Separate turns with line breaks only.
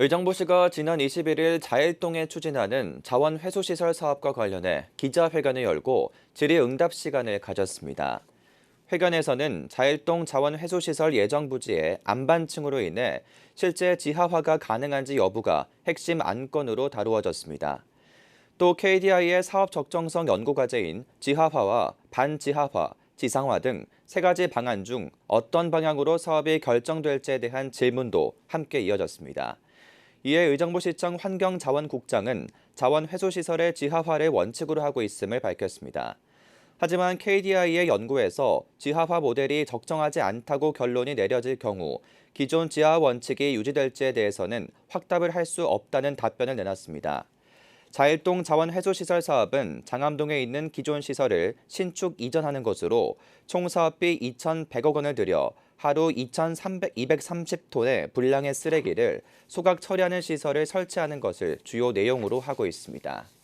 의정부시가 지난 21일 자일동에 추진하는 자원 회수시설 사업과 관련해 기자회견을 열고 질의응답 시간을 가졌습니다. 회견에서는 자일동 자원 회수시설 예정 부지의 안반층으로 인해 실제 지하화가 가능한지 여부가 핵심 안건으로 다루어졌습니다. 또 KDI의 사업 적정성 연구 과제인 지하화와 반지하화, 지상화 등 세 가지 방안 중 어떤 방향으로 사업이 결정될지에 대한 질문도 함께 이어졌습니다. 이에 의정부시청 환경자원국장은 자원 회수시설의 지하화를 원칙으로 하고 있음을 밝혔습니다. 하지만 KDI의 연구에서 지하화 모델이 적정하지 않다고 결론이 내려질 경우 기존 지하 원칙이 유지될지에 대해서는 확답을 할 수 없다는 답변을 내놨습니다. 자일동 자원 회수시설 사업은 장암동에 있는 기존 시설을 신축 이전하는 것으로 총 사업비 2,100억 원을 들여 하루 2,230톤의 분량의 쓰레기를 소각 처리하는 시설을 설치하는 것을 주요 내용으로 하고 있습니다.